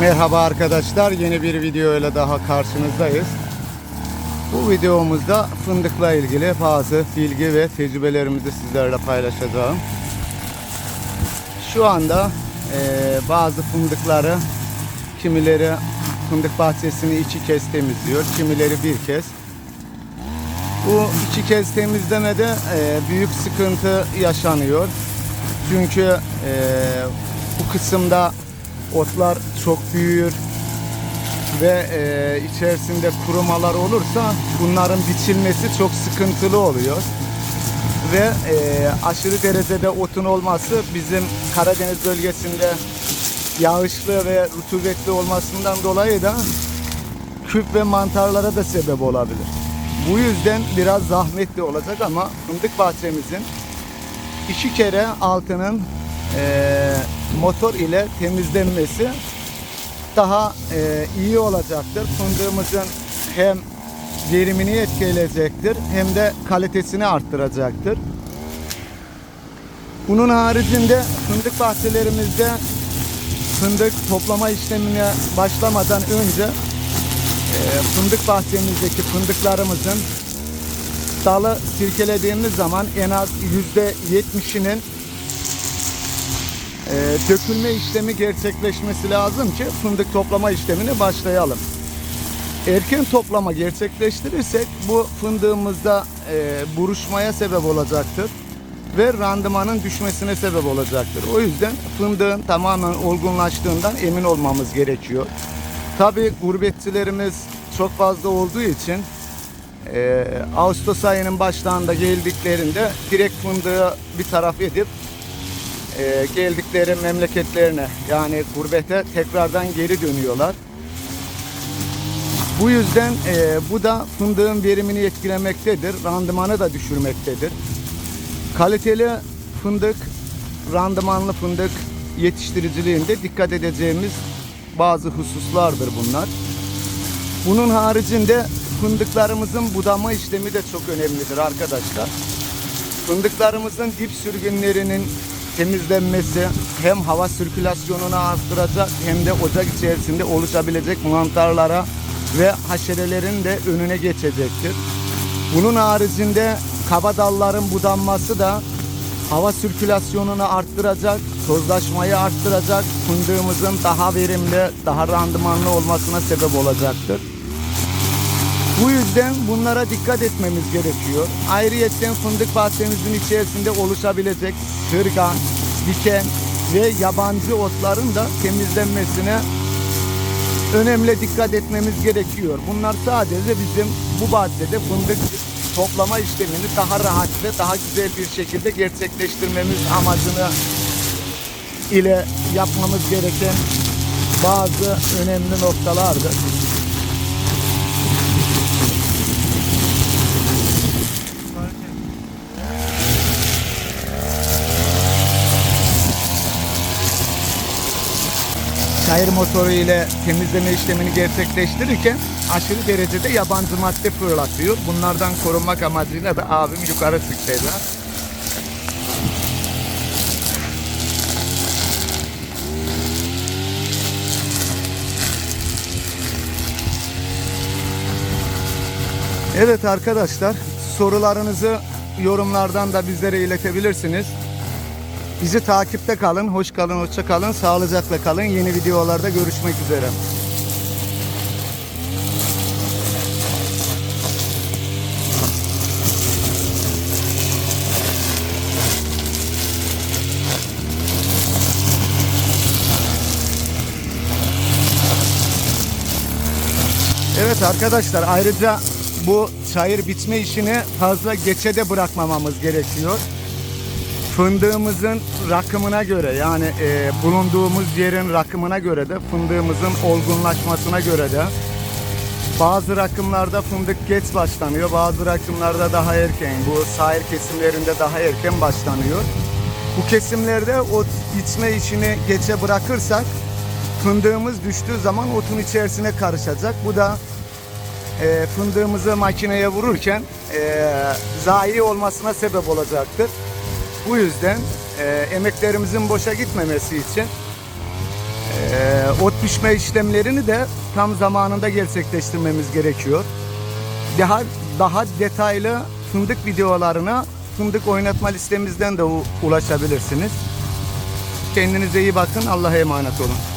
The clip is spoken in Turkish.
Merhaba arkadaşlar, yeni bir video ile daha karşınızdayız. Bu videomuzda fındıkla ilgili bazı bilgi ve tecrübelerimizi sizlerle paylaşacağım. Şu anda eee, bazı fındıkları kimileri fındık bahçesini iki kez temizliyor, kimileri bir kez. Bu iki kez temizlemede eee, büyük sıkıntı yaşanıyor. Çünkü eee, bu kısımda otlar çok büyür ve eee, içerisinde kurumalar olursa bunların biçilmesi çok sıkıntılı oluyor. Ve eee, aşırı derecede otun olması bizim Karadeniz bölgesinde yağışlı ve rutubetli olmasından dolayı da küp ve mantarlara da sebep olabilir. Bu yüzden biraz zahmetli olacak ama fındık bahçemizin iki kere altının eee, motor ile temizlenmesi daha eee, iyi olacaktır. Fındığımızın hem verimini etkileyecektir hem de kalitesini arttıracaktır. Bunun haricinde fındık bahçelerimizde fındık toplama işlemine başlamadan önce eee, fındık bahçemizdeki fındıklarımızın dalı sirkelediğimiz zaman en az yüzde yetmişinin e, dökülme işlemi gerçekleşmesi lazım ki fındık toplama işlemine başlayalım. Erken toplama gerçekleştirirsek bu fındığımızda e, buruşmaya sebep olacaktır ve randımanın düşmesine sebep olacaktır. O yüzden fındığın tamamen olgunlaştığından emin olmamız gerekiyor. Tabi gurbetçilerimiz çok fazla olduğu için e, Ağustos ayının başlarında geldiklerinde direkt fındığı bir taraf edip e, geldikleri memleketlerine yani gurbete tekrardan geri dönüyorlar. Bu yüzden e, bu da fındığın verimini etkilemektedir, randımanı da düşürmektedir. Kaliteli fındık, randımanlı fındık yetiştiriciliğinde dikkat edeceğimiz bazı hususlardır bunlar. Bunun haricinde fındıklarımızın budama işlemi de çok önemlidir arkadaşlar. Fındıklarımızın dip sürgünlerinin temizlenmesi hem hava sirkülasyonunu arttıracak hem de ocak içerisinde oluşabilecek mantarlara ve haşerelerin de önüne geçecektir. Bunun haricinde kaba dalların budanması da hava sirkülasyonunu arttıracak, tozlaşmayı arttıracak, fındığımızın daha verimli, daha randımanlı olmasına sebep olacaktır. Bu yüzden bunlara dikkat etmemiz gerekiyor. Ayrıyeten fındık bahçemizin içerisinde oluşabilecek sırgan, diken ve yabancı otların da temizlenmesine önemli dikkat etmemiz gerekiyor. Bunlar sadece bizim bu bahçede fındık toplama işlemini daha rahat ve daha güzel bir şekilde gerçekleştirmemiz amacını ile yapmamız gereken bazı önemli noktalardır. çayır motoru ile temizleme işlemini gerçekleştirirken aşırı derecede yabancı madde fırlatıyor. Bunlardan korunmak amacıyla da abim yukarı çıktıydı. Evet arkadaşlar sorularınızı yorumlardan da bizlere iletebilirsiniz. Bizi takipte kalın, hoş kalın, hoşça kalın, sağlıcakla kalın. Yeni videolarda görüşmek üzere. Evet arkadaşlar ayrıca bu çayır bitme işini fazla geçe de bırakmamamız gerekiyor fındığımızın rakımına göre yani e, bulunduğumuz yerin rakımına göre de fındığımızın olgunlaşmasına göre de bazı rakımlarda fındık geç başlanıyor. Bazı rakımlarda daha erken. Bu sahil kesimlerinde daha erken başlanıyor. Bu kesimlerde ot içme işini geçe bırakırsak fındığımız düştüğü zaman otun içerisine karışacak. Bu da e, fındığımızı makineye vururken e, zayi olmasına sebep olacaktır. Bu yüzden e, emeklerimizin boşa gitmemesi için e, ot biçme işlemlerini de tam zamanında gerçekleştirmemiz gerekiyor. Daha daha detaylı fındık videolarına fındık oynatma listemizden de ulaşabilirsiniz. Kendinize iyi bakın. Allah'a emanet olun.